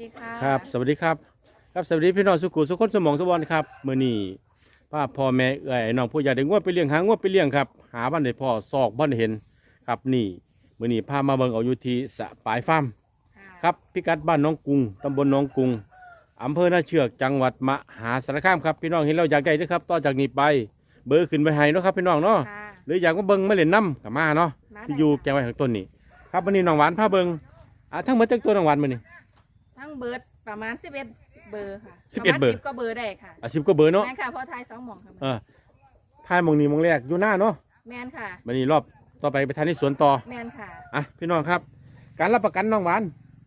ดีค่ะ ครับ สวัสดีครับ ครับ สวัสดีพี่น้องสุขุสุขคนสมองสวรรค์ครับมื้อนี้ป้าพ่อแม่เอ้ยน้องผู้ใหญ่ได้งวดไปเลี้ยงหางวดไปเลี้ยงครับ หาบ้านได้พ่อซอกบ้านได้เห็นครับนี่มื้อนี้พามาเบิ่งเอาอยู่ที่สะปายฟาร์มะครับพิกัดบ้านหน้องกรุงตำบลหน้องกรุงอำเภอนาเชือกจังหวัดมหาสารคามครับพี่น้องเห็นเราอยากได้เด้อครับต่อจากนี้ไป เบอร์ขึ้นไปให้เนาะครับพี่น้องเนาะค่ะหรืออยากมาเบิ่งมาเล่นน้ำกับมาเนาะมาที่ได้อยู่แกค่ะงไว้ข้างต้นนี่ครับวันนี้น้องหวานพาเบิ่งอะทั้งหมดจักตัวน้องหวานมื้อนี้ทั้ง เบิร์ดประมาณ11เบอร์ค่ะ11เบอร์ประมาณ10ก็เบอร์ได้ค่ะอะ10กว่าเบอร์เนาะแม่นค่ะเพราะทายสองหม่องค่ะเออทายหมองนี้หมองแรกอยู่หน้าเนาะแม่นค่ะวันนี้รอบต่อไปไปทานที่สวนต่อแม่นค่ะ อะพี่น้องครับ การรับประกันน้องหวาน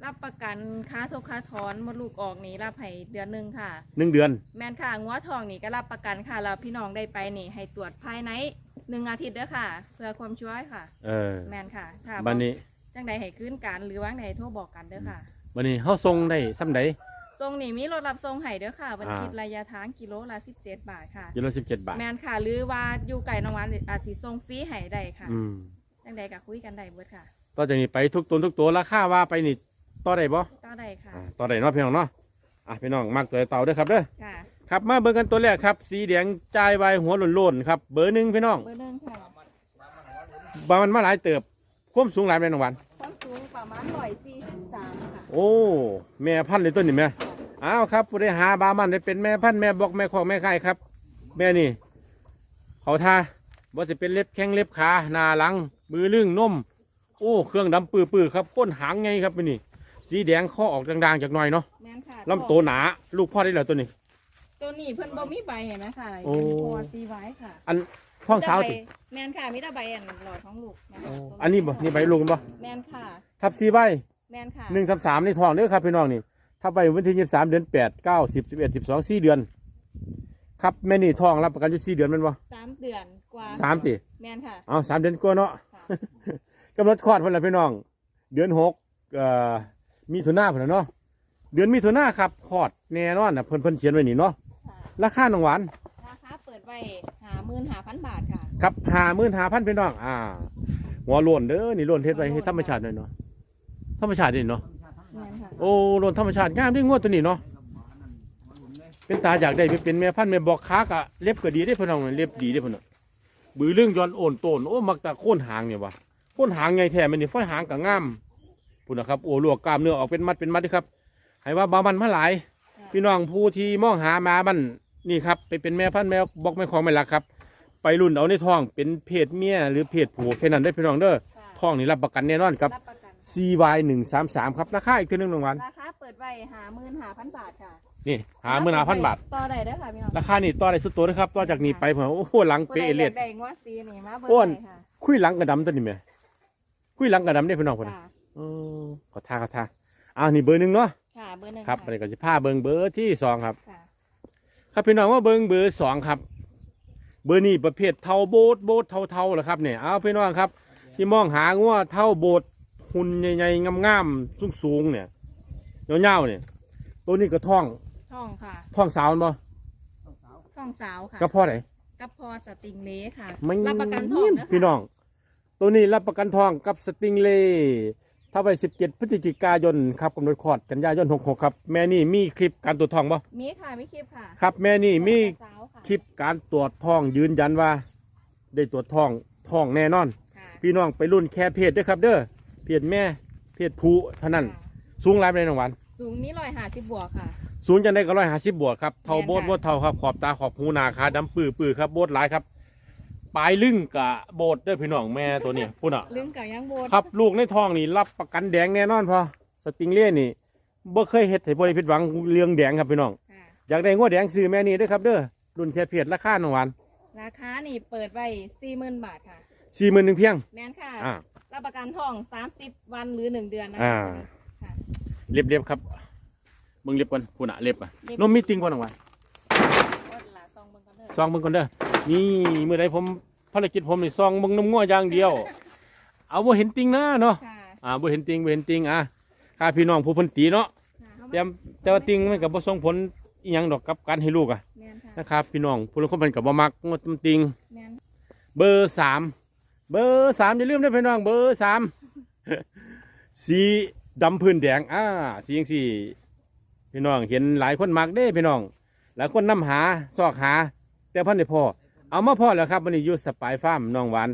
รับประกันค้าทุกค้าถอนมดลูกออกนี่รับให้เดือนหนึ่งค่ะ หนึ่งเดือน แม่นค่ะงัวทองนี่ก็รับประกันค่ะแล้วพี่น้องได้ไปนี่ให้ตรวจภายในหนึ่งอาทิตย์เด้อค่ะ เพื่อความช่วยค่ะ เออแม่นค่ะถ้าบันนี้ จังใดให้ขึ้นการหรือว่างใดโทรบอกกันเด้อค่ะ วันนี้เฮาส่งได้ซ้ำใด ทรงนี่มีรถรับทรงไห้เด้อค่ะบันอ่า คิดระยะทางกิโลละสิบเจ็ดบาทค่ะ กิโลสิบเจ็ดบาท แมนค่ะหรือว่าอยู่ไก่นองหวันอาจสิทรงฟรีไห้ได้ค่ะอืมจังใดกับคุยกันได้เบิดค่ะต่อจากนี้ไปทุกตัวทุกตัวราคาว่าไปนี่ต่อได้บ่ต่อได้ค่ะต่อได้เนาะพี่น้องเนาะอะพี่น้องมากตัวเต่าด้วยครับเด้อค่ะ ครับมาเบิร์กันตัวแรกครับ สีแดงจ่ายใบหัวหล่นๆครับเบอร์หนึ่งพี่น้องเบอร์หนึ่งค่ะบามันมาหลายเติบความสูงหลายเป็นนองหวันความสูงประมาณ140 โอ้ แม่พันธุ์เลยต้นนี่แม่อ้าวครับผู้ได้หาบามันได้เป็นแม่พันธุ์แม่บอกแม่ของแม่ไข่ครับ แม่นี่ เขาท่าว่าจะเป็นเล็บแข้งเล็บขาหน้าหลัง มือลึงนมโอ้ เครื่องดำปื้อๆครับก้นหางไงครับนี่ สีแดงข้อออกด่างๆจากหน่อยเนาะแมนค่ะลำโตหนาลูกพ่อได้แล้วตัวนี้ ตัวนี้เพิ่นบ่มีใบเห็นไหมค่ะโอ้ เป็นตัวซีไว้ค่ะอันห้องสาวติแมนค่ะมีแต่ใบอันหลอดท้องลูกนะคะอันนี้บ่นี่ใบลูกบ่แมนค่ะ ทับสีใบ แมนค่ะหนึ่งสามสามในทองเด้อครับพี่น้องนี่ทับใบวันที่ยี่สิบสามเดือนแปดเก้าสิบสิบเอ็ดสิบสองสี่เดือน ครับแม่นี่ทองรับประกันอยู่สี่เดือนแมันบ่สามเดือนกว่าสามติแมนค่ะ เอาสามเดือนกว่าเนาะค่ะ กำหนดคลอดเพิ่นละพี่น้อง เดือนหกเอ่อมีถุนาเพิ่นละเนาะเดือนมีถุนาครับคลอดแน่นอนนะเพิ่นเพิ่นเขียนไว้นี่เนาะค่ะราคาน้องหวาน ราคาเปิดไว้หาหมื่นหาพันบาทค่ะ ครับห้าหมื่นห้าพันพี่น้อง อ่าหัวโล้นเด้อนี่โล้นเฮ็ดไว้ให้ธรรมชาติหน่อยเนาะ ธรรมชาตินี่เนาะแมนค่ะโอ้โล้นธรรมชาติงามเด้งวดตัวนี้เนาะเป็นตาอยากได้ไปเป็นแม่พันธุ์แม่บอกค้ากะเล็บก็ดีได้อพี่น้องเล็บดีได้อพี่น้องบือเรื่องย้อนโอนโตนโอ้มักแต่โค่นหางเนี่ยวะโค่นหางไงแท้มันนี่ฝ้อยหางก็งามพุ่นนะครับโอ้ลวกกล้ามเนื้อออกเป็นมัดเป็นมัดเด้อครับให้ว่าบามันมาหลาย พี่น้องผู้ที่มองหามามันนี่ครับไปเป็นแม่พันธุ์แม่บอกแม่ของแม่ลักครับ ไปรุ่นเอาในท้องเป็นเพศเมียหรือเพศผัวแค่นั้นได้อพี่น้องเด้อค่ะท้องนี่รับประกันแน่นอนครับ รับประกัน CY หนึ่งสามสามครับราคาอีกตัวหนึงรางวัลราคาเปิดไว้หาหมื่นหาพันบาทค่ะนี่หาเมื่อหาพันบาท ต่อได้เด้อค่ะพี่น้องราคานี่ต่อได้สุดตัวนะครับต่อจากนี้ไปผมโอ้โหหลังผู้เปใดเออเลียายดกได้งวดซีนี่มาเบอร์อ้วนไหนค่ะคุยหลังกระดำตัวนี้ไหมคุยหลังกระดำได้อพี่น้องคนนะค่ะเออขอท่าขอท่าอ่านี่เบอร์หนึ่งเนาะค่ะเบอร์หนึ่งครับะอันนี้ก็จะพาเบิงเบอร์ที่สองครับ ค่ะครับพี่น้องว่าเบิงเบอร์สองครับ เบอร์นี่ประเภทเท่าโบสโบสเท่าเท่าๆเหรอครับเนี่ยเอาพี่น้องครับ ที่มองหางัวเท่าโบส หุ่นใหญ่ๆงามๆสูงๆเนี่ยเงาๆเนี่ย ตัวนี้ก็ท่องท่องค่ะท่องสาวมั้ท่องสาวค่ะกับพ่อไหนกับพอสติงเล้ค่ะไม่รับประกันท่องนะคะพี่น้อง ตัวนี้รับประกันทองกับสติงเล่ถ้าไป 17 พฤศจิกายนครับกำหนดคลอดกันยายน 66 ครับ แม่นี่มีคลิปการตรวจทองบ่มีค่ะมีคลิปค่ะ ครับแม่นี่มีสาวค่ะคลิปการตรวจทองยืนยันว่า ได้ตรวจทองทองแน่นอนค่ะพี่น้องไปรุ่นแค่เพศเด้อครับเด้อ เพศแม่ เพศผู้เท่านั้นค่ะสูงหลายไปในรางวัลสูงมีร้อยห้าสิบบวกค่ะ สูงจังได้ก็ร้อยห้าสิบบวกครับ เท่าแม่นโบดค่ะโบดเท่าครับ ขอบตาขอบหูหนาขาดำปื้อปื้อครับ โบดหลายครับ ปลายลึงกะโบดเด้อพี่น้องแม่ตัวเนี้พุ่นอะลึงกับยังโบนครับลูกในท้องนี่รับประกันแดงแน่นอนพอสติงเล่นี่บ่เคยเฮ็ดให้บ่ได้ผิดหวังเรื่องแดงครับพี่น้อง ค่ะอยากได้งวดแดงซื้อแม่นี่เด้อครับเด้อรุ่นแค่เพศราคาหนึ่งวันราคานี่เปิดไว้สี่หมื่นบาทค่ะ สี่หมื่นหนึ่งเพียง แม่นค่ะ อ่า รับประกันท่องสามสิบวันหรือหนึ่งเดือนนะอ่า คะค่ะเรียบเรียบๆครับมึงเรียบก่อนพุ่นอะเรียบอะเรียบนมมีติงก่อนหนึ่งวันก็ละซองเบิ่งกันเด้อซองมึงก่อนเด้อนี่เมื่อใดผมภารกิจผมนี่ซองมึงนมงัวอย่างเดียว เอาบ่เห็นติงนะเนาะค่ะอ่าบ่เห็นติงบ่เห็นติงอะค่าพี่น้องผู้เพิ่นตีเนาะค่ะเข้าแต่มาแต่ว่าติงมันก็บ่ส่งผลอีหยังดอกกับการให้ลูกอะแม่นค่ะนะครับพี่น้องผู้ลางคนเพิ่นก็บ่มักงวดติง แม่นเบอร์สาม เบอร์สามอย่าลืมนะพี่น้องเบอร์สามสีดำพื้นแดงอ่าสีอย่างสีพี่น้องเห็นหลายคนมักเด้พี่น้อง หลายคนนํหาซอกหา แต่เพันได้พอเอามาพอแล้วครับวันนี้อยูสปายฟาร์มน้องหวาน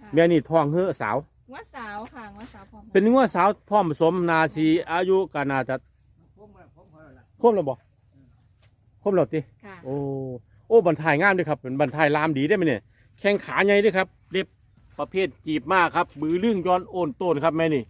ค่ะแม่นี่ท้องเฮ้อสาวงวดสาวค่ะงวดสาวพร้อมเป็นงัวสาวพร้อมผสมนาสีอายุก็น่าจะครบแล้วบ่ครบแล้วติค่ะโอ้โอ้บรรทายงามด้วยครับเป็นบรรทายลามดีได้ไหมเนี่ยแข้งขาใหญ่ด้วยครับเล็บ ประเภทจีบมากครับ บือเรื่องย้อนโอนโตนครับแม่นี่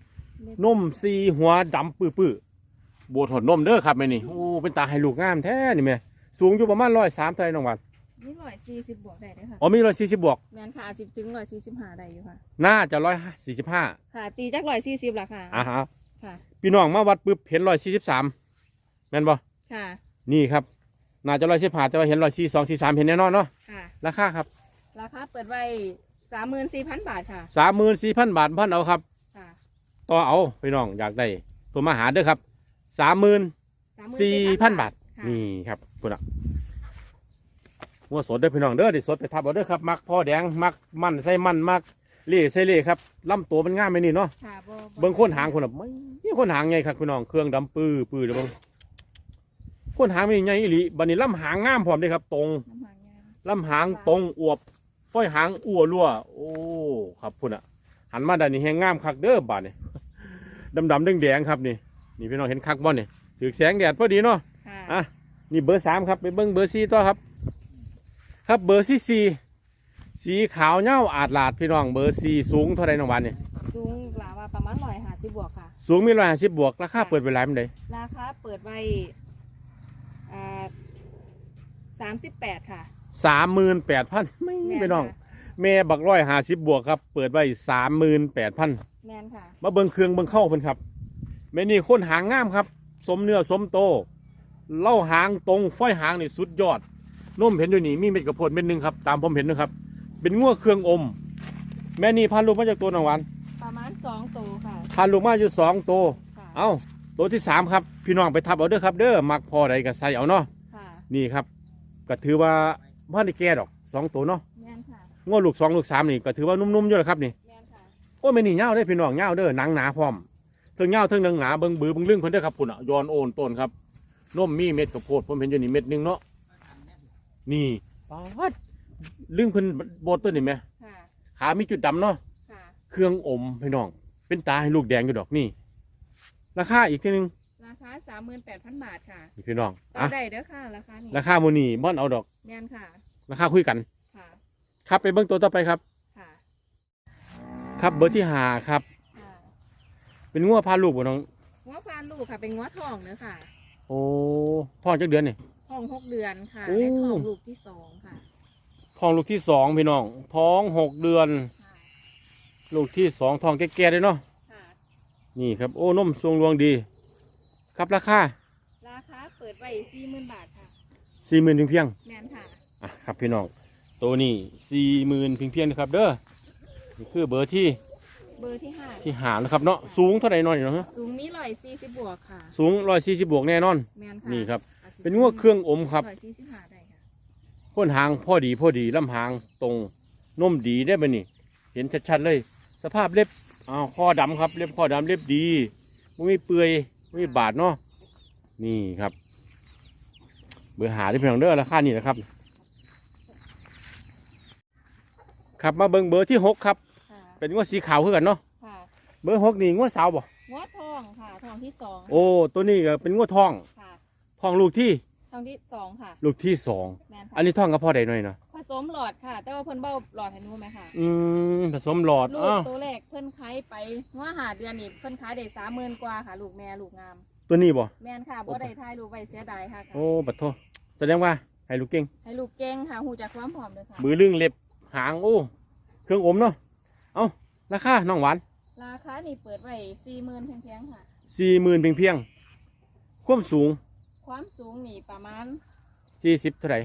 นมซีหัวดำปื้อปื้อๆโบถอนนมเด้อครับแม่นี่โอ้เป็นตาให้ลูกงามแท้นี่แม่สูงอยู่ประมาณร้อยสามเท่าไหร่น้องวันนี่ร้อยสี่สิบบวกได้เด้วยค่ะอ๋อมีร้อยสี่สิบบวกแมนค่ะสิบถึงร้อยสี่สิบห้าได้อยู่ค่ะ น่าจะร้อยสี่สิบห้าค่ะ ตีจากร้อยสี่สิบละค่ะอ่าฮะค่ะพี่น้องมาวัดปุ๊บเห็นร้อยสี่สิบสามแม่นบ่ค่ะ นี่ครับน่าจะร้อยสิบห้าแต่ว่าเห็นร้อยสี่สองสี่สามเห็นแน่นอนเนาะค่ะราคาครับราคาเปิดไว้ สามหมื่นสี่พันบาทค่ะสามหมื่นสี่พันบาทพันเอาครับ ค่ะต่อเอาพี่น้องอยากได้โทรมาหาเด้อครับสามหมื่นสี่พันบาทค่ะนี่ครับพุ่นอะงัวสดเด้อพี่น้องเด้อดิสดไปทับเอาเด้อครับมักพ่อแดงมักมันใส่มันมักเล่ใส่เล่ครับลำตัวมันง่ามไหมนี่เนาะค่ะบ่เบิ่งโคนหางคนอะไม่นี่โคนหางไงครับพี่น้องเครื่องดำปื้อปื้อเด้อเบิ่งโคนหางมันใหญ่อีหลีบัดนี้ลำหางงามพร้อมเด้อครับ ตรงน้ำหางยางลำหางตรงอวบ ฝ้อยหางอ้วรั่ว โอ้ ครับพุ่นอะหันมาด้านนี้แหงงามคักเด้อบาดนี่ดำดำๆแดงๆครับนี่ นี่พี่น้องเห็นคักบ่เนี่ยถือแสงแดดพอดีเนาะค่ะอะ นี่เบอร์สามครับ ไปเบิ้งเบอร์สี่ต่อครับ ครับเบอร์ที่สี่สีขาวเงาอาดลาดพี่น้องเบอร์สี่สูงเท่าไรน้องวันเนี่ยสูงกล่าวว่าประมาณร้อยห้าสิบบวกค่ะ สูงมีร้อยห้าสิบบวกราคาเปิดไปหลายมันไดราคาเปิดไว้อ่าสามสิบแปดค่ะ สามหมื่นแปดพันไม่แม่นพี่น้องค่ะแม่บักร้อยห้าสิบบวกครับ เปิดไว้สามหมื่นแปดพันแมนค่ะ มาเบิ่งเครื่องเบิ่งเข้าเพิ่นครับแม่นี่โคนหางงามครับ สมเนื้อสมโต เล่าหางตรงฝ้อยหางนี่สุดยอดนมเห็นอยู่นี่มีเม็ดกระโพดเม็ดหนึงครับ ตามผมเห็นนะครับ เป็นงัวเครื่องอม แม่นี่พันลูกมาจากตัวหนองหวานประมาณสองตัวค่ะพันลูกมาอยู่สองตัวค่ะเอ้าตัวที่สามครับ พี่น้องไปทับเอาเด้อครับ เด้อมักพอใดก็ใส่เอาเนาะค่ะนี่ครับ ก็ถือว่า พันได้แก่ดอกสองตัวเนาะแมนค่ะงัวลูกสองลูกสามนี่ก็ถือว่านุ่มๆอยู่แล้วครับนี่แมนค่ะโอ้ยไม่นี่เงาเด้อพี่น้องเงาเด้อหนังหนาพร้อมเทิงเงาเทิงหนังหนาเบิ่งบือเบิ่งลึงคนเด้อครับพุ่นอะย้อนโอนต้นครับนมมีเม็ดข้าวโพดผมเห็นอยู่นี่เม็ดหนึงเนาะนี่ปาดลึงเพิ่นโบดตัวนี่ไหมค่ะขามีจุดดำเนาะ ค่ะเครื่องอมพี่น้อง เป็นตาให้ลูกแดงอยู่ดอกนี่ ราคาอีกทีหนึง ราคาสามหมื่นแปดพันบาทค่ะนี่พี่น้องต่ออะได้เด้อค่ะราคานี้ราคาโมนี่ม่อนเอาดอกแมนค่ะราคาคุยกัน ค่ะครับไปเบิ่งตัวต่อไปครับ ค่ะครับเบอร์ที่ห้าครับ ค่ะเป็นงัวพาลูกบ่น้อง งัวฟานลูกค่ะเป็นงัวทองเนื้อค่ะโอ้ท้องจักเดือนนี่ ทองหกเดือนค่ะโอ้ และทองลูกที่สองค่ะท้องลูกที่สองพี่น้อง ท้องหกเดือน ค่ะลูกที่สองทองแก่ๆเลยเนาะ ค่ะนี่ครับ โอ้นมทรงรวงดี ครับราคาราคาเปิดไว้สี่หมื่นบาทค่ะสี่หมื่นเพียงเพียงแมนค่ะๆอะครับพี่น้องตัวนี้สี่หมื่นเพียงเพียงๆนะครับเด้อนี่คือเบอร์ที่เบอร์ที่ห้าที่หานะครับเนาะสูงเท่าไหร่น้อยเนาะสูงมีร้อยสี่สิบบวกค่ะ สูงร้อยสี่สิบบวกแน่นอน แมนค่ะนี่ครับ เป็นงวเครื่องอมครับร้อยสี่สิบห้าได้ค่ะพ้นหางพอดีพอดีลำหางตรงนมดีได้ไหมนี่ เห็นชัดๆเลย สภาพเล็บอ้าวข้อดำครับ เล็บข้อดำเล็บดีไม่มีเปื่อย ไม่มีบาดเนาะนี่ครับ เบอร์หาที่เพียงเด้อราคานี่นะครับ ครับมาเบิ่งเบอร์ที่หกครับ ค่ะเป็นงวดสีขาวคือกันเนาะค่ะเบอร์หกนี่งวดสาวบ่งวทองค่ะทองที่สองโอ้ตัวนี้ก็เป็นงวดทองค่ะทองลูกที่ทองที่สองค่ะ ลูกที่สองแมนค่ะอันนี้ทองกับพ่อใดหน่อยเนาะผ สมหลอดค่ะ แต่ว่าเพิ่นเบ้าหลอดให้หนูไหมค่ะอืมผสมหลอดลูอ้ากวตัวแรกเพิ่นขายไปว่าหาเดือนนี่เพิ่นขายได้สามหมื่นกว่าค่ะ ลูกแม่ลูกงาม ตัวนี้บ่ แม่นค่ะบ่ได้ทายลูกไว้เสียดายค่ะ โอ้บัดโทแสดงว่าให้ลูกเก่ง ให้ลูกเก่งค่ะหูจากความผอมเลยค่ะ มือลึงเล็บหางโอ้เครื่องอมเนาะเอาราคาน้องหวานราคานี่เปิดไว้สี่หมื่นเพียงๆค่ะ สี่หมื่นเพียงเพียงๆความสูงความสูงนี่ประมาณสี่สิบเท่าไหร่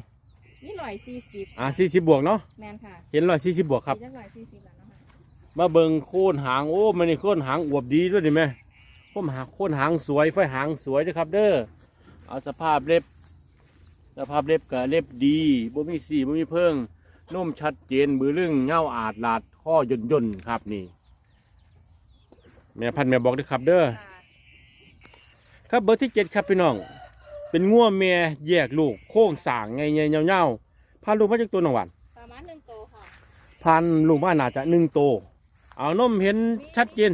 นี่ร้อยสี่สิบอ่าสี่สิบบวกเนาะแมนค่ะเห็นร้อยสี่สิบบวกครับสี่จักร้อยสี่สิบแล้วเนาะค่ะมาเบิงโค่นหางโอ้มันนี่โค่นหางอวบดีด้วยดิแม่โค่นหางโค่นหางสวยไฟหางสวยด้วยครับ เด้อเอาสภาพเล็บ สภาพเล็บกับเล็บดีบ่มีสีบ่มีเพิ่งนุ่มชัดเจนมือลึงเงาอาดลาดข้อย่นย่นๆครับนี่แม่พันธุ์แม่บอกด้วยครับ เด้อ ค่ะ ครับเบอร์ที่เจ็ดครับพี่น้อง เป็นงัวเมียแยกลูกโค้งสางไงไงเงาๆพาลูกมาจากตัวหนองหวานประมาณหนึ่งโตค่ะพันลูกมาน่าจะหนึ่งโต เอานมเห็นชัดเจน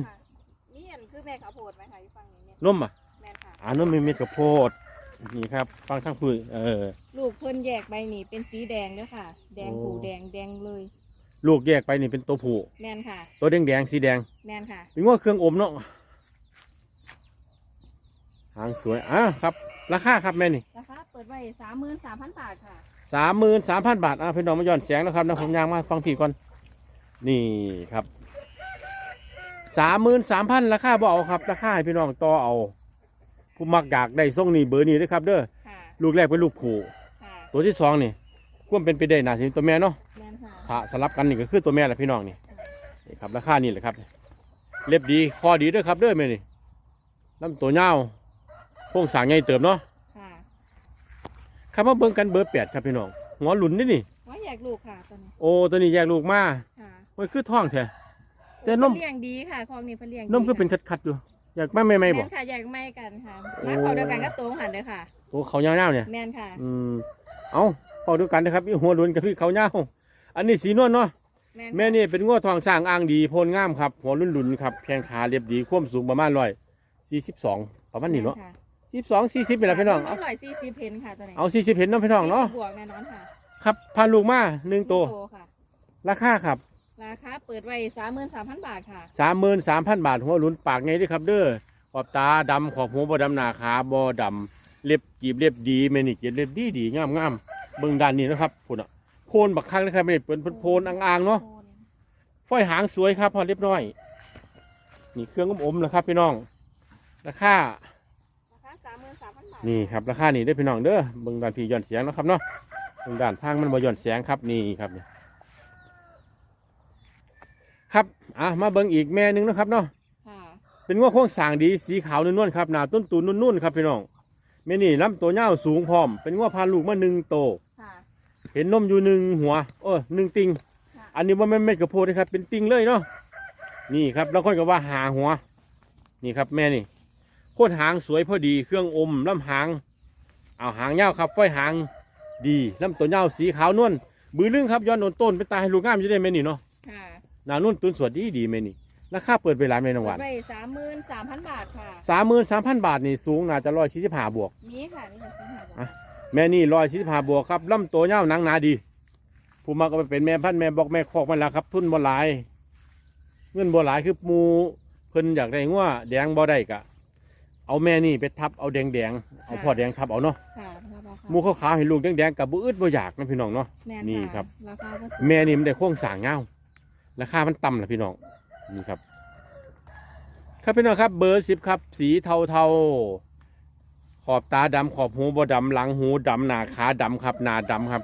นี่เห็นคือแม่ข้าวโพดไหมคะอยู่ฝั่งนี้เนี่ยนมอะแม่นค่ะอ่านมมีเม็ดกระโพดนี่ครับฟังทั้งพื้นเออ ลูกเพิ่นแยกใบนี่เป็นสีแดงเด้อค่ะ แดงผูแดงแดงเลย ลูกแยกไปนี่เป็นตัวผูแม่นค่ะ ตัวแดงแดงสีแดงแม่นค่ะเป็นงัวเครื่องอมเนาะหางสวยอะครับ ราคาครับแม่นี่ราคาเปิดไว้สามหมื่นสามพันบาทค่ะสามหมื่นสามพันบาทอะพี่น้องมาย้อนแสงแล้วครับนะผมยางมาฟังพี่ก่อน นี่ครับสามหมื่นสามพันราคาบ่เอาครับ ราคาให้พี่น้องต่อเอาผู้มักอยากได้ส่งนี่เบอร์นี้ด้วยครับ เด้อค่ะลูกแรกเป็นลูกผู้ค่ะตัวที่สองนี่ควรเป็นไปได้น่าจะเป็นตัวแม่เนาะแม่นค่ะถ้าสลับกันนี่ก็คือตัวแม่แหละพี่น้องนี่นี่ครับราคานี่แหละครับ เล็บดีคอดีด้วยครับเด้อแม่นี่ลำตัวยาว โค้งสร้างใหญ่เติบเนาะค่ะครับมาเบิ่งกันเบอร์แปดครับพี่น้องหัวหลุนนี่นี่ ว่าอยากลูกค่ะตอนนี้โอ้ตัวนี้แยกลูกมาค่ะมันคือท้องแท้ แต่นม เพิ่เลี้ยงดีค่ะคลองนี้เพิ่นเลี้ยงดีนมคือเป็นค่ะคัดๆอยู่อยากไม่ไม่ไม่บอกแม่นค่ะอยากไม่กันค่ะโอ้ มาเขาเดียวกันก็โตหันเด้อค่ะ โอ้เขายาวๆเนี่ย แม่นค่ะ อืม เอาพอดูกันนะครับอีหัวหลุนกับพี่เขายาวอันนี้สีนวลเนาะ แม่นแม่นี่เป็นง้อทองสร้างอ่างดีโพนงามครับหัวหลุนๆครับแข้งขาเรียบดีความสูงประมาณร้อยสี่สิบสองประมาณนี้เนาะแม่ค่ สี่สิบสองสี่สิบเป็นไรพี่น้องอเอาร่อยซีซีเพนค่ะตัวนี้เอาสี่สิบเห็นเนาะพี่น้องเนาะ บวกแน่นอนค่ะครับพาลูกมาหนึ่งตัวโตค่ะ ราคาครับราคาเปิดไว้สามหมื่นสามพันบาทค่ะ สามหมื่นสามพันบาทหัวหลุนปากไงด้วยครับ เด้อ ขอบตาดำขอบหัวบ่ดำหนาขาบ่ดำเล็บกีบเล็บดีเมนิกเล็บดีดีงามงามเบิ่งด้านนี้นะครับพุ่นอะโพนบักคักนะครับไม่ได้เป็นโพนอ่างๆเนาะฝ้อยหางสวยครับ พอเรียบร้อย นี่เครื่องอมๆนะครับพี่น้อง ราคาราคาสามหมื่ นสามพันบาทนี่ครับราคานี่ได้อพี่น้องเด้อเบิ่งด้านพี่ย้อนเสียงเนาะครับเนาะเบิ่งด้านทางมันบ่ย้อนเสียงครับนี่ครับนี่ครับอะมาเบิ่งอีกแม่หนึงเนาะครับเนาะค่ะเป็นง้อโค้งสร้างดีสีขาวนวลๆครับหน้าต้นตูนนุ่นๆครับพี่น้องแม่นี่ลำตัวยาวสูงพร้อม เป็นง้อพาลูกมาหนึ่งโต ค่ะเห็นนมอยู่หนึ่งหัวเออหนึ่งติง ค่ะอันนี้ว่าไม่นเม็ดกระโพดนะครับ เป็นติงเลยเนาะนี่ครับแล้วค่อยก็ว่าหาหัว นี่ครับแม่นี่ โคตรหางสวยพอดีเครื่องอมลำหางเอาหางยาวครับฝ้อยหางดีลำตัวยาวสีขาวนวลบือลึงครับย้อนโดนต้นเป็นตาให้ลูกงามจะได้แม่นี่เนาะค่ะหนานุ่นตุนสวดดีดีแม่นี่ราคาเปิดเวลาแม่นางหเปิวาดนไว้สามหมื่นสามพันบาทค่ะสามหมื่นสามพันบาทนี่สูงน่าจะร้อยสี่สิบห้าบวกมีค่ะนี่ค่ะซื้อหาจ้ะอะแม่นี่ร้อยสี่สิบห้าบวกครับลำตัวยาวหนังหนาดีผู้มาก็ไปเป็นแม่พันธุ์แม่บอกแม่คอกมันแล้วครับ ทุนบ่หลาย เงินบ่หลายคือหมูเพิ่นอยากได้งัวแดงบ่ได้กะ เอาแม่นี่ไปทับเอาแดงแดงๆเอาพ่อแดงทับเอาเนาะค่ะราคาค่ะหมูขาวๆให้ลูกแดงแดงๆกับบุอึดบ่อยากนะพี่น้องเนาะ แม่นี่ค่ะครับราคาก็สูงแม่นี่มันได้โค้งสร้างเงาราคามันต่ำละพี่น้องนี่ครับ ครับพี่น้องครับ เบอร์สิบครับ สีเทาเทาๆขอบตาดำขอบหูบ่ดำหลังหูดำหนาขาดำครับหนาดำครับ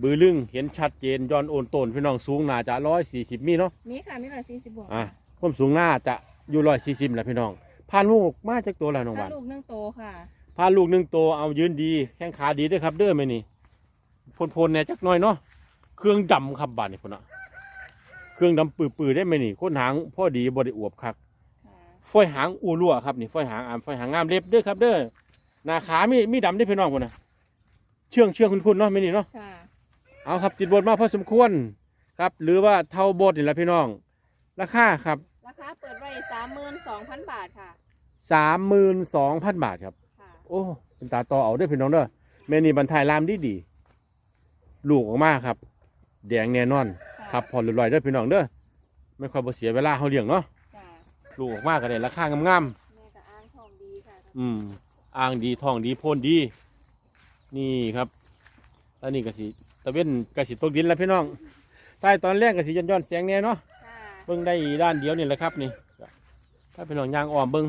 บือลึงเห็นชัดเจนย้อนโอนโตนพี่น้องสูงน่าจะร้อยสี่สิบมีเนาะ มีค่ะมีร้อยสี่สิบบวกอะความสูงน่าจะอยู่ร้อยสี่สิบแหละพี่น้อง พานลูกมาจากตัวแล้วน้องหานถ้าวลูกหนึ่งโตค่ะพาลูกหนึ่งตัวเอายืนดีแข้งขาดีด้วยครับเด้อไหมนี่พลๆเนี่ยจักหน่อยเนาะเครื่องดำครับบาดนี่พุ่นอะเครื่องดำปื้อๆได้ไหมนี่ค้นหางพ่อดีบริอวบคักค่ะฝ้อยหางอูรั่วครับนี่ฝ้อยหางอามฝ้อยหางงามเล็บเด้อครับ เด้อหน้าขามีมีดำได้อพี่น้องพุ่นนะเชื่องเชื่องคุณๆเนาะไม่นี่เนาะค่ะเอาครับติดบทมาพอสมควรครับ หรือว่าเท่าบทนี่แหละพี่น้อง ราคาครับราคาเปิดไว้สามหมื่นสองพันบาทค่ะ สามหมื่นสองพันบาทครับ ค่ะโอ้ เป็นตาต่อเอาเด้วยพี่น้องเด้อแม่นี่บรรทายรามดีดีๆลูกออกมาครับ แดงแน่นอนค่ะครับพอลอยๆเด้อพี่น้องเด้อไม่ค่อยบ่เสียเวลาเขาเลี้ยงเนาะจ้ะลูกออกมาก็ได้ราคางามแม่กับอ้างทองดีค่ะๆอืมอ่างดีทองดีโพนดี นี่ครับแล้วนี่ก็สิตะเว้นก็สิตกดินแล้วพี่น้องใต้ตอนแรกก็สิย้อนย้อนๆแสงแน่เนาะ ค่ะเบิ่งได้ด้านเดียวนี่แหละครับนี่ถ้าพี่น้องย่างอ้อมเบิ่ง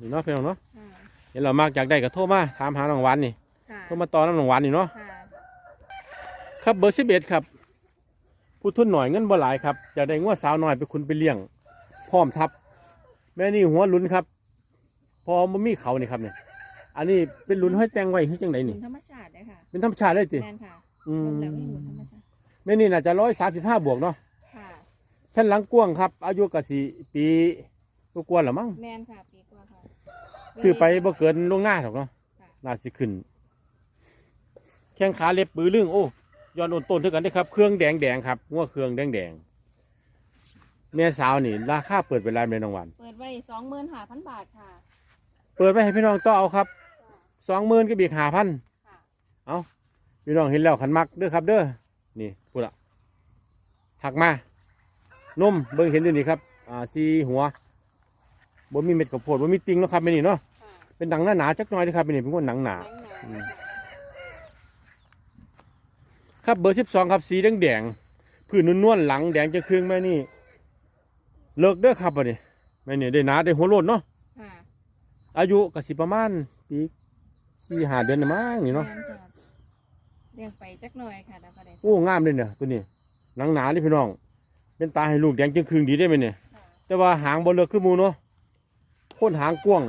นี่เนาะพี่น้องเนาะค่ะเห็นเรามากอยากได้ก็โทรมาถามหาน้องหวานนี่ค่ะโทรมาต่อน้ำน้องหวานนี่เนาะ ค่ะครับเบอร์สิบเอ็ดครับ ผู้ทุนหน่อยเงินบ่หลายครับจะได้งัวสาวหน่อยไปคุณไปเลี้ยง พร้อมทับ แม่นี่หัวหลุนครับ พอมันมีเขานี่ครับเนี่ยอันนี้เป็นหลุนห้อยแตงไว้ที่จังไหนหมุนี่ นธรรมชาติเลยค่ะเป็นธรรมชาติเลยติแม่นค่ะอืมเบิ่งแล้วนี่หมุนธรรมชาติแม่นี่น่าจะร้อยสามสิบห้าบวกเนาะค่ะ แผ่นหลังกว้างครับ อายุกะสีปีกว่าๆหรือมั้งแม่นค่ะ ปีกว่าค่ะ ซื้อไปบ่เกินลวงหน้าหรอกเนาะน่าสิขึ้น แข้งขาเล็บปือลึงโอ้ย้อนโอนต้นเท่ากันได้อครับ เครื่องแดงแดงๆครับงัวเครื่องแดงแดงๆแม่สาวนี่ ราคาเปิดเวลาเป็นรางวัลเปิดไว้สองหมื่นห้าพันบาทค่ะ เปิดไว้ให้พี่น้องต่อเอาครับสองหมื่นก็บีกหาพันค่ะเอาพี่น้องเห็นแล้วขันมักเด้อครับ เด้อนี่พูดละถักมานุ่มเบิ่งเห็นอยู่นี่ครับ อ่าสีหัว บ่มีเม็ดข้าวโพดบ่มีติงเนาะครับไม่นี่เนาะค่ะเป็นหนังหนาๆจักหน่อยเด้อครับไม่นี่เป็นคนหนังหนาแข็งหนาอืมค่ะครับเบอร์สิบสองครับสีแดงแดงๆพื้นนวลๆหลังแดงจะครึ่งแม่นี่เลิกเด้อครับบ่นี่แม่นี่ได้หนาได้หัวโลดเนาะค่ะอายุก็สิประมาณปีสี่ห้าเดือนน่ะมั้งนี่เนาะแม่ค่ะเลี้ยงไปจักหน่อยค่ะแล้วก็ได้โอ้งามเลยเนี่ยตัวนี้หนังหนาเลยพี่น้อง เป็นตาให้ลูกแดงจึงคืงดีได้ไหมเนี่ย ค่ะแต่ว่าหางบอเลิกคือหมูเนาะ ค้นหางกว้าง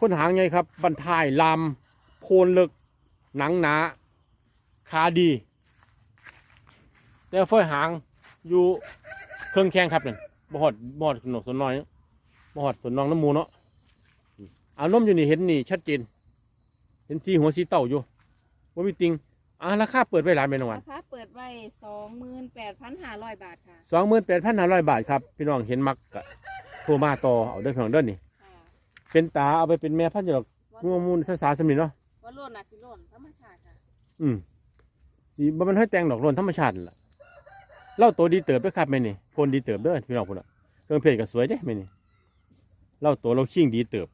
ค้นหางไงครับบันทายลามโคนเลิกหนังหนาขาดี แต่ฝ้อยหางอยู่เครื่องแข้งครับเนี่ยบ่หอดบ่หอดหนกสนน้อยบ่หอดสนน้องน้ำหมูเนาะอารมณ์อยู่นี่เห็นนี่ชัดเจน เห็นสีหัวสีเต่าอยู่ว่ามีติงอ่าราคาเปิดไว้หลายเมนวันราคาเปิดไว้สองหมื่นแปดพันห้าร้อยบาทค่ะสองหมื่นแปดพันห้าร้อยบาทครับ พี่น้องเห็นมักกะ โทรมาต่อเอาเด้อพี่น้องเด้อนี่ ค่ะเป็นตาเอาไปเป็นแม่พันธุ์อยู่หรอกงัวมูลสาวๆสมิเนาะว่าโล่นน่ะสิโล่นธรรมชาติค่ะอืมสีบ่มันให้แต่งดอกโลนธรรมชาตินั่นล่ะเล่าตัวดีเติบด้วยครับแม่นี่พลดีเติบเด้อพี่น้องพุ่นอะเครื่องเพชรก็สวยเด้แม่นี่เล่าตัวเราชิ่งดีเติบ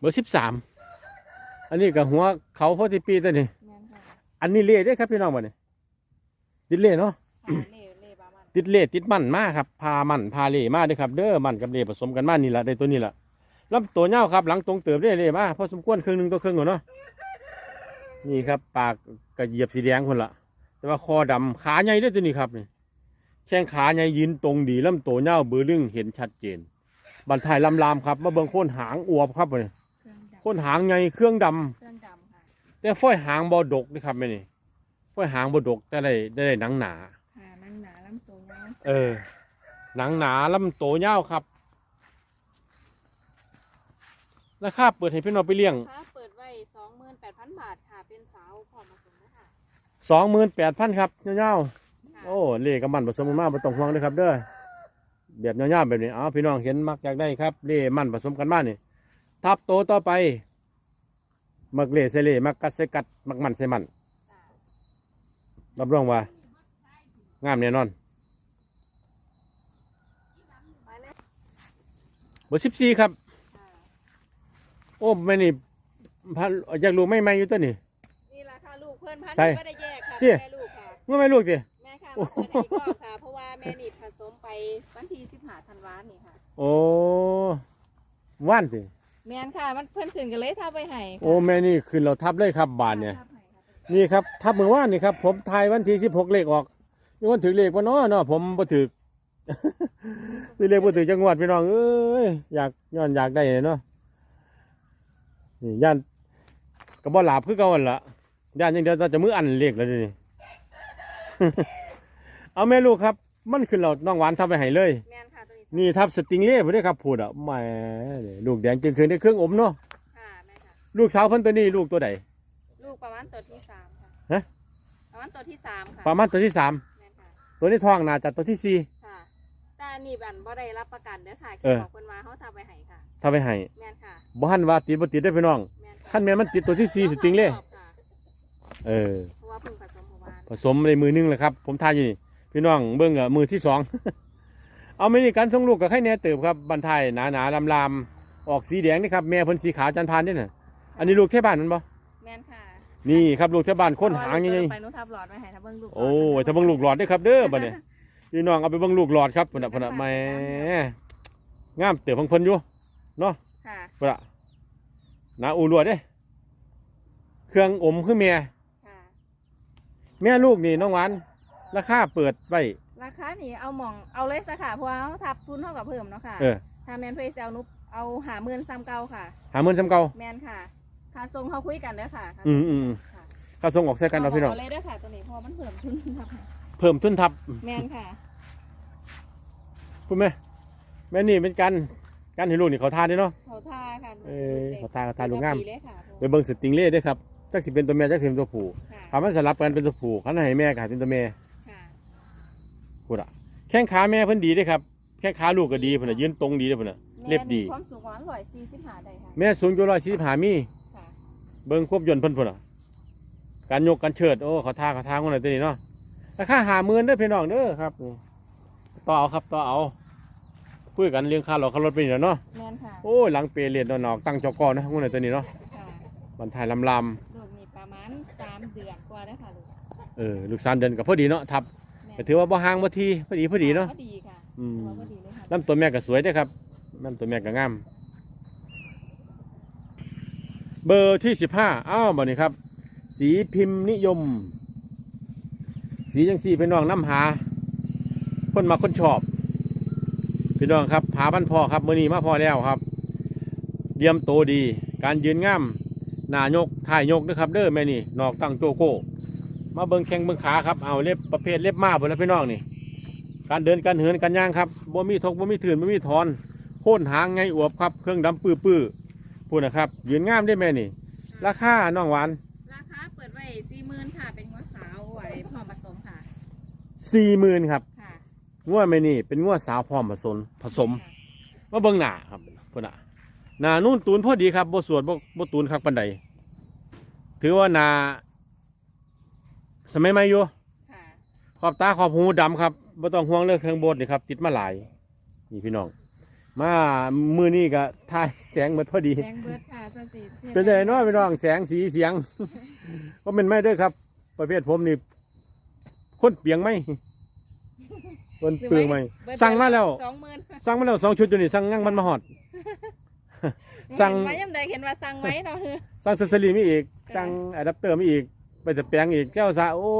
เบอร์สิบสามอันนี้กับหัวเขาพอที่ปีตัวนี้ แม่นค่ะอันนี้เล่เด้อครับพี่น้องบ่เนี่ยติดเล่เนาะค่ะเล่เล่บามันติดเล่ติดมันมากครับ พามันพาเล่มาเด้อครับ เด้อมันกับเล่ผสมกันมานี่แหละได้ตัวนี้แหละลำตัวเน่าวครับ หลังตรงเติบได้เล่มาพอสมควรครึ่งหนึ่งตัวครึ่งก่อนเนาะ นี่ครับ ปากกระเหยียบสีแดงคนละแต่ว่าคอดำขาใหญ่ด้วยตัวนี้ครับนี่ แข้งขาใหญ่ยืนตรงดีลำตัวเน่าวเบือลึงเห็นชัดเจน บันทายลำลามครับ มาเบิ่งโคนหางอวบครับเนี่ยเครื่องดำโคนหางใหญ่เครื่องดำเครื่องดำค่ะแต่ฝ้อยหางบอดกนะครับแม่นี่ฝ้อยหางบอดกแต่ได้ได้หนังหนา ค่ะนั่งหนาลำตัวยาวเออ หนังหนาลำโตยาวครับราคาเปิดให้พี่น้องไปเลี้ยงราคาเปิดไว้สองหมื่นแปดพันบาทค่ะ เป็นสาวพร้อมผสมนะคะสองหมื่นแปดพันครับยาวค่ะๆโอ้เล่กับมันผสมกันมาบ่ต้องห่วงเลยครับเด้อแบบยาวๆแบบนี้เอาพี่น้องเห็นมักอยากได้ครับเล่มันผสมกันมานี่ ทับโตต่อไป มักเล่ใส่เล่มักกัดใส่กัด มักมันใส่มันค่ะรับรองว่า งามแน่นอนไปเลยเบอร์สิบสี่ครับค่ะโอ้ไม่นี่พันอยากรู้ไม่ไม่อยู่ตัวนี่นี่ราคาลูกเพื่อนพันใช่ไม่ได้แยกค่ะเตี้ยแม่ลูกค่ะเมื่อไม่ลูกดิแม่ค่ะโอ้มาเปิดให้อีกรอบค่ะเพราะว่าแม่นี่ผสมไปวันที่สิบห้าธันวานี่ค่ะ โอ้ว่านสิ แม่นค่ะ มันเพื่อนขึ้นกันเลยถ้าไปให้ค่ะโอ้แม่นี่ขึ้นเราทับเลยครับบานเนี่ยทับให้ค่ะนี่ครับทับมือว่านนี่ครับ ผมทายวันที่สิบหกเลขออกมีคนถือเลขวะเนาะเนาะผมบ่ถือถือเลขบ่ถือจังหวัดพี่น้องเอ้ยอยากย้อนอยากได้เนาะนี่ย่านก็บ่หลาบคือเก่าหั่นล่ะย่านอยังเดียวเราจะมืออันเลขแล้วเดี๋ยวนี่เอาแม่ลูกครับ มันขึ้นเราน้องหวานทำไปให้เลยแม่นค่ะตัว นี้นี่ทับสติงเล่บ่ได้ครับพูดอะแหม่ลูกแดงจึงคืนได้เครื่องอมเนาะค่ะแม่ค่ะ ลูกสาวเพิ่นตัวนี้ลูกตัวใด ลูกประมาณตัวที่สามค่ะฮะ ประมาณตัวที่สามค่ะประมาณตัวที่สามแม่นค่ะ ตัวนี้ท้องน่าจะตัวที่สี่ ค่ะแต่อันนี่บันบ่ได้รับประกันเด้อค่ะเอแค่อบอกเพิ่นว่าเขาทำไปให้ค่ะถ้าไปให้แม่นค่ะ บ่หันว่าติดบ่ติดได้อพี่น้องแม่นค่ะขั้นแม่นมันติดตัวที่สี่สติงเล่รอบค่ะเออ เพราะว่าเพิ่งผสมเมื่อวานผสมในมือหนึงแหละครับ ผมทายอยู่นี่ พี่น้องเบิ่งอะมือที่สอง เอาไม่นี่การส่งลูกกับไข่แหน่เติบครับบันทายหนาหนาลำลามๆออกสีแดงนี่ครับแม่เพิ่นสีขาวจันพานนี่น่ะอันนี้ลูกเทบ้านมันบ่แม่นค่ะนี่ครับลูกเทบ้านคนหางยังไงไปหนูทับหลอดไว้ให้ถ้าเบิ่งลูกโอ้ยถ้าเบิ่งลูกหลอดเด้อครับเด้อบัดนี้พี่น้องเอาไปเบิ่งลูกหลอดครับพุ่นน่ะพุ่นน่ะแหม่งามเติบของเพิ่นอยู่เนาะค่ะพุ่นน่ะหนาอูรวดเด้เครื่องอมคือแม่ค่ะแม่ลูกนี่น้องหวานราคาเปิดไว้ ราคานี่เอาหม่องเอาเลยซะค่ะเพราะว่าเขาทับทุนเท่ากับเพิ่มเนาะค่ะเออถ้าแมนเพย์เซลนุบเอาหาหมื่นซ้ำเก่าค่ะ หาเงินซ้ำเก่าแมนค่ะค่าทรงเขาคุยกันเด้อค่ะค่าอืทรมงอืมค่ะค่าส่งออกใส่กันเอาพี่น้อง เลยเด้อค่ะตัวนี้เพอมันเพิ่มขึ้นครับเพิ่มทุนทับแมนค่ะ พูดไหมแม่นี่เป็นการการให้ลูกนี่เขาทานเด้เนาะ เขาทาค่ะเอ้ยเขาทาเขาทาลูกงามดีเลยค่ะไปเบิ่งสติงเล่ด้วยครับจักสิเป็นตัวแม่จักสิเป็นตัวผู้ค่ะถ้ามันสลับกันเป็นตัวผู้คันให้แม่ก็ให้เป็นตัวแม่ค่ะ พูดอะแข้งขาแม่เพิ่นดีเด้ครับแข้งขาลูกก็ดีพุ่นน่ะยืนตรงดีเด้พุ่นน่ะเล็บดีแม่ความสูงของร้อยสี่สิบห้าได้ค่ะแม่สูงอยู่145มีค่ะเบิ่งควบยนต์เพิ่นพุ่นน่ะการยกการเชิดโอ้เขาท่าเขาทางคนไหนตัวนี้เนาะราคาหาหมื่นเด้อพี่น้องเด้อครับนี่ต่อเอาครับต่อเอาคุยกันเรื่องค่ารถค่ารถไปนี่แหล้วเนาะแมนค่ะโอ้ยหลังเปรเลียนนอกๆตั้งจอกอนะคนไหนตัวนี้เนาะค่ะบันทายลำลลูกมีประมาณสามเดือนกว่าแล้วค่ะลูกำเออลูกสามเดือนกับพอดีเนาะทับแม่น ก็ถือว่าบ่ห่างบ่ทีพอดีพอดีเนาะพอดีค่ะอืมถือว่าพอดีเลยค่ะลำตัวแม่ก็สวยเด้อครับลำตัวแม่ก็งามเบอร์ที่สิบห้าอ้าวบ่นี้ครับ สีพิมพ์นิยม สีจังสีพี่น้องน้ำหา คนมาคนชอบ พี่น้องครับหาพันพอครับมือนี้มาพอแล้วครับเดียมโตดี การยืนง่ามหนายกถ่ายยกนะครับ เด้อแม่นี่นอกตั้งโจโก้ มาเบิ่งแข้งเบิ่งขาครับเอาเล็บประเภทเล็บมาบนแล้วพี่น้องนี่ การเดินการเหินการย่างครับบ่มีทกบ่มีถื่นบ่มีถอนโค่นหางไงอวบครับเครื่องดำปื้อปื้อๆพูดนะครับยืนงามได้แม่นี่ ราคาน้องหวานราคาเปิดไว้สี่หมื่นค่ะเป็นงวดสาวไหวพร้อมผสมค่ะสี่หมื่นครับค่ะงวดแม่นี่เป็นงวดสาวพร้อมผสมผสมมาเบิ่งหน้าครับพุ่นน่ะหน้านุ่นตูนพอดีครับบ่สวดบ่บ่ตูนคักปานใดถือว่าหน้า สมัยใหม่อยู่ค่ะขอบตาขอบหูดำครับบ่ต้องห่วงเรื่องเครื่องบดนี่ครับ ติดมาหลาย นี่พี่น้อง มามือนี้ก็ถ่ายแสงหมดพอดี แดงเบิร์ดค่ะสติเป็นไงเนาะพี่น้องแสงสีเสียง ก็เป็นไม่เด้อครับ ประเภทผมนี่คนเปียงไหมคนเปลืองไหม สั่งมาแล้ว สองหมื่นสั่งมาแล้วสองชุดอยู่นี่สั่งงั้งมันมาหอด สั่งไว้ยังใดเห็นว่าสั่งไว้เนาะ สั่งเซสซอรีมีอีก สั่งอะแดปเตอร์มีอีก ไปแต่แปลงอีกแก้วซาโอ้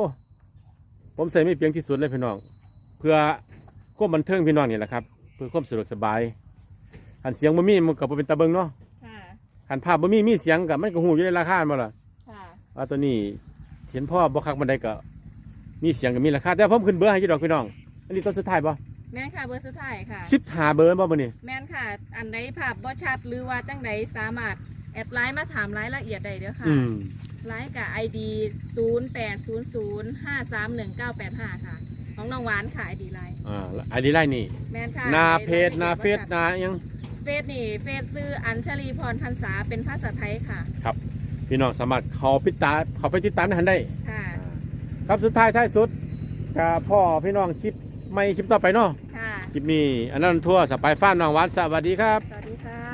ผมใส่ไม่เพียงที่สุดเลยพี่น้อง เพื่อควบบันเทิงพี่น้องนี่แหละครับ เพื่อความสะดวกสบายหันเสียงบ่มีมันก็บ่เป็นตาเบิงเนาะค่ะหันภาพบ่มีมีเสียงกับมันก็หูอยู่ในราคาบ่ล่ะค่ะว่าตัวนี้เห็นพ่อบ่คักบันไดก็มีเสียงก็มีราคาแต่ผมขึ้นเบอร์ให้กี่ดอกพี่น้อง อันนี้ตัวสุดท้ายบ่แม่นค่ะเบอร์สุดท้ายค่ะสิบหาเบอร์บ่บ่นี่แม่นค่ะ อันใดภาพบ่ชัดหรือว่าจังใดสามารถ แอดไลน์มาถามรายละเอียดได้เด้อค่ะอืมไลน์กับ ID 0 8 0 0 5 3 1 9 8 5ค่ะ ของน้องหวานค่ะ ID ไลน์อ่าไอดีไลน์นี่ แม่นค่ะหนาเพจหนาเฟซหนาหยัง เฟซนี่เฟซซื้ออัญชลีพรพันษาเป็นภาษาไทยค่ะพี่น้องสามารถเขาปิดตาเขาไปติดตามได้ทันได้ ค่ะครับสุดท้ายท้ายสุดกับพ่อพี่น้องคลิปไม่คลิปต่อไปเนาะค่ะ คลิปนี้อันนั้นทั่วสไปฟ้าร์มน้องหวานสวัสดีครับ สวัสดีค่ะ